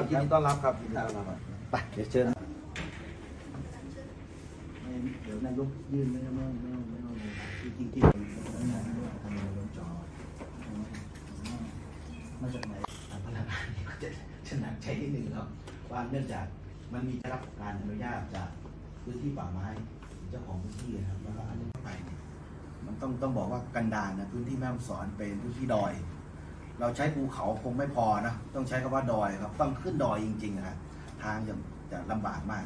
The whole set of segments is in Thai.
ครับยินดีต้อนรับครับยินดีต้อนรับครับไปเดี๋ยวเชิญเดี๋ยวนายกยื่นไม่ไม่ไม่ไม่ไม่จริงจริงงานที่ว่าทำในรถจอมาจากไหนทางพนักงานก็จะชนะใจที่หนึ่งครับว่าเนื่องจากมันมีได้รับการอนุญาตจากพื้นที่ป่าไม้เจ้าของพื้นที่นะครับแล้วก็อันนี้ไปเนี่ยมันต้องต้องบอกว่ากันดารนะพื้นที่แม่ฮ่องสอนเป็นพื้นที่ดอย เราใช้ภูเขาคงไม่พอนะต้องใช้คำว่าดอยครับ ต้องขึ้นดอยจริงๆนะครับทางจะจะลำบากมาก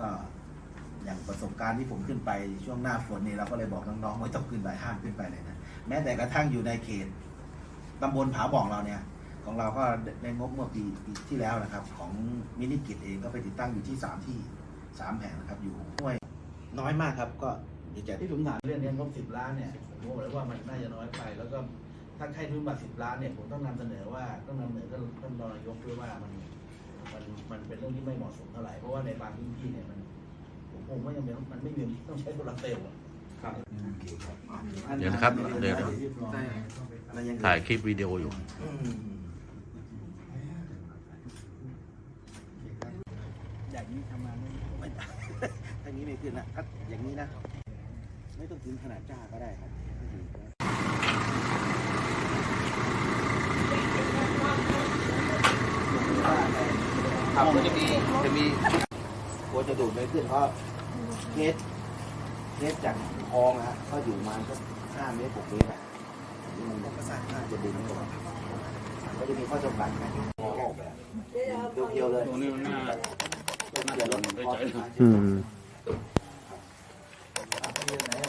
ก็อย่างประสบการณ์ที่ผมขึ้นไปช่วงหน้าฝนนี่เราก็เลยบอกน้องๆไม่ต้องขึ้นไปห้ามขึ้นไปเลยนะแม้แต่กระทั่งอยู่ในเขตตำบลผาบ่องเราเนี่ย ของเราก็ได้งบเมื่อปีปีที่แล้วนะครับ ของมินิกิจเองก็ไปติดตั้งอยู่ที่สามที่สามแห่งนะครับ อยู่ห้วยน้อยมากครับ ก็ที่ผมถามเรื่องนี้งบสิบล้านเนี่ยผมบอกเลยว่ามันน่าจะน้อยไปแล้วก็ ถ้าใครทุนบัตรสิบล้านเนี่ยผมต้องนำเสนอว่าต้องนำเสนอท่านท่านรองนายกด้วยว่ามันมันมันเป็นเรื่องที่ไม่เหมาะสมเท่าไหร่เพราะว่าในบางพื้นที่เนี่ยมันผมคงไม่จำเป็นมันไม่มีต้องใช้โซลาร์เซลล์อะครับเดี๋ยวนะครับเดี๋ยวแล้วยังถ่ายคลิปวิดีโออยู่อืมอย่างนี้ทำงานไม่ไม่ได้ถ้างี้ไม่ขึ้นนะถ้าอย่างนี้นะ ไม่ต้องถึงขนาดจ้าก็ได้ครับไม่ถึงก็ ครับมันจะมีจะมีกลัวจะดูดไม่ขึ้นเพราะเคสเคสจากคลองนะฮะก็อยู่ประมาณสักห้าเมตรหกเมตรอะนี่มันก็สร้างน่าจะดึงไม่ออกก็จะมีข้อจำกัดนะพอออกแบบเพียวๆเลยตรงนี้มันน่าเดี๋ยวรถพออืม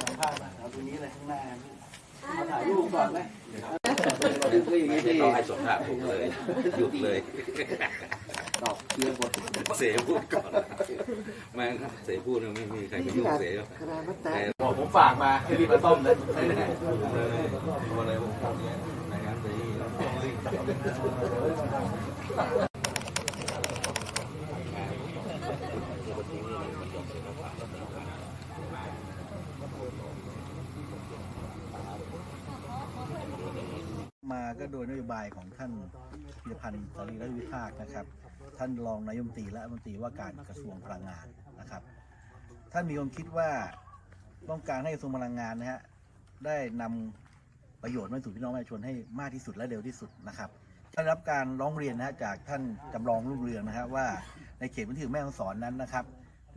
สัมภาษณ์นะเอาตรงนี้เลยข้างหน้ามาถ่ายรูปก่อนไหมคืออย่างนี้ที่ต้องให้สมภาพผมเลยหยุดเลยดอก เกลือหมดเสียพูดก่อนไมันเสียพูดเนี่ยไม่มีใครไปยุ่งเสียหรอกขนาดมันแตกบอกผมฝากมาให้รีบมาต้มเลยไม่ได้เลยวันเลยผมทำเนี่ยในงานสี มาก็โดยนโยบายของท่านพิพันธ์สรีรัตวิภาคนะครับ ท่านรองนายมตรีและรัฐมนตรีว่าการกระทรวงพลังงานนะครับ ท่านมีความคิดว่าต้องการให้กระทรวงพลังงานนะฮะได้นำประโยชน์มาสู่พี่น้องประชาชนให้มากที่สุดและเร็วที่สุดนะครับได้รับการร้องเรียนนะฮะจากท่านจำลองรุ่งเรืองนะฮะว่าในเขตพื้นที่แม่ฮ่องสอนนั้นนะครับ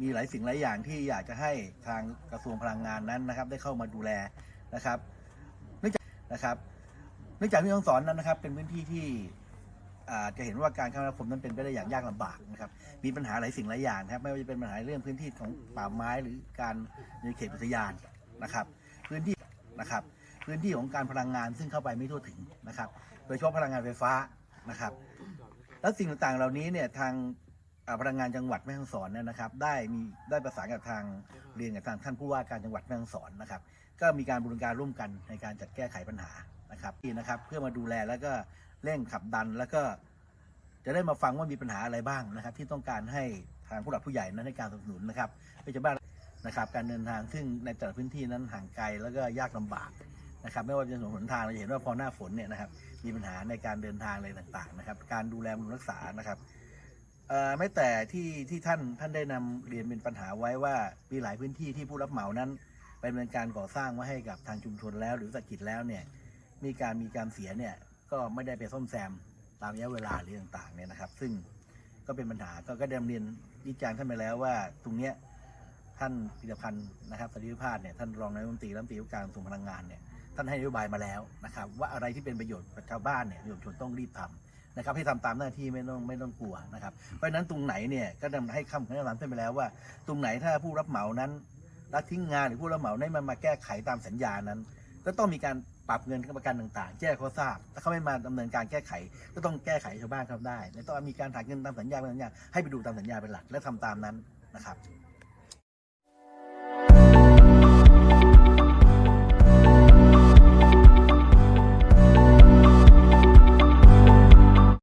มีหลายสิ่งหลายอย่างที่อยากจะให้ทางกระทรวงพลังงานนั้นนะครับ ได้เข้ามาดูแลนะครับเนื่องจากนะครับ เนื่องจากที่ต้องสอนนั้นนะครับ เป็นพื้นที่ที่จะเห็นว่าการคมนาคมนั้นเป็นไปได้อย่างยากลำบากนะครับมีปัญหาหลายสิ่งหลายอย่างนะครับไม่ว่าจะเป็นปัญหาเรื่องพื้นที่ของป่าไม้หรือการในเขตอุทยานนะครับ พื้นที่นะครับพื้นที่ของการพลังงานซึ่งเข้าไปไม่ทั่วถึงนะครับ โดยเฉพาะพลังงานไฟฟ้านะครับ แล้วสิ่งต่างๆเหล่านี้เนี่ยทางพลังงานจังหวัดแม่ฮ่องสอนเนี่ยนะครับ ได้มีได้ประสานกับทางเรียนกับทางท่านผู้ว่าการจังหวัดแม่ฮ่องสอนนะครับ ก็มีการบูรณาการร่วมกันในการจัดแก้ไขปัญหานะครับนี่นะครับ เพื่อมาดูแลแล้วก็เร่งขับดันแล้วก็จะได้มาฟังว่ามีปัญหาอะไรบ้างนะครับ ที่ต้องการให้ทางผู้หลักผู้ใหญ่นั้นให้การสนับสนุนนะครับเพื่อจะบ้านนะครับ การเดินทางซึ่งในแต่ละพื้นที่นั้นห่างไกลแล้วก็ยากลำบากนะครับ ไม่ว่าจะถนนหนทางเราเห็นว่าพอหน้าฝนเนี่ยนะครับมีปัญหาในการเดินทางอะไรต่างๆนะครับ การดูแลบำรุงรักษานะครับไม่แต่ที่ที่ท่านท่านได้นำเรียนเป็นปัญหาไว้ว่ามีหลายพื้นที่ที่ผู้รับเหมานั้น ไปดำเนินการก่อสร้างไว้ให้กับทางชุมชนแล้ว หรือสกิจแล้วเนี่ยมีการมีการเสียเนี่ยก็ไม่ได้ไปซ่อมแซมตามระยะเวลาหรือต่างๆเนี่ยนะครับ ซึ่งก็เป็นปัญหาก็ก็ได้เรียนวิจารณ์ท่านไปแล้วว่าตรงเนี้ยท่านพิรพันธ์นะครับสรีวิพาสเนี่ยท่านรองนายกรัฐมนตรีรัฐมนตรีว่าการกระทรวงพลังงานเนี่ยท่านให้นโยบายมาแล้วนะครับ ว่าอะไรที่เป็นประโยชน์กับชาวบ้านเนี่ยประชาชนต้องรีบทำนะครับให้ทำตามหน้าที่ไม่ต้องไม่ต้องกลัวนะครับเพราะฉะนั้นตรงไหนเนี่ยก็นำให้คำแนะนำท่านไปแล้วว่า ตรงไหนถ้าผู้รับเหมานั้น ละทิ้งงานหรือผู้รับเหมาได้มันมาแก้ไขตามสัญญานั้น ก็ต้องมีการปรับเงินประกันต่างๆ แจ้งเขาทราบ ถ้าเขาไม่มาดำเนินการแก้ไข ก็ต้องแก้ไขชาวบ้านเขาได้ และต้องมีการถ่ายเงินตามสัญญาเป็นสัญญาให้ไปดูตามสัญญาเป็นหลักและทำตามนั้นนะครับ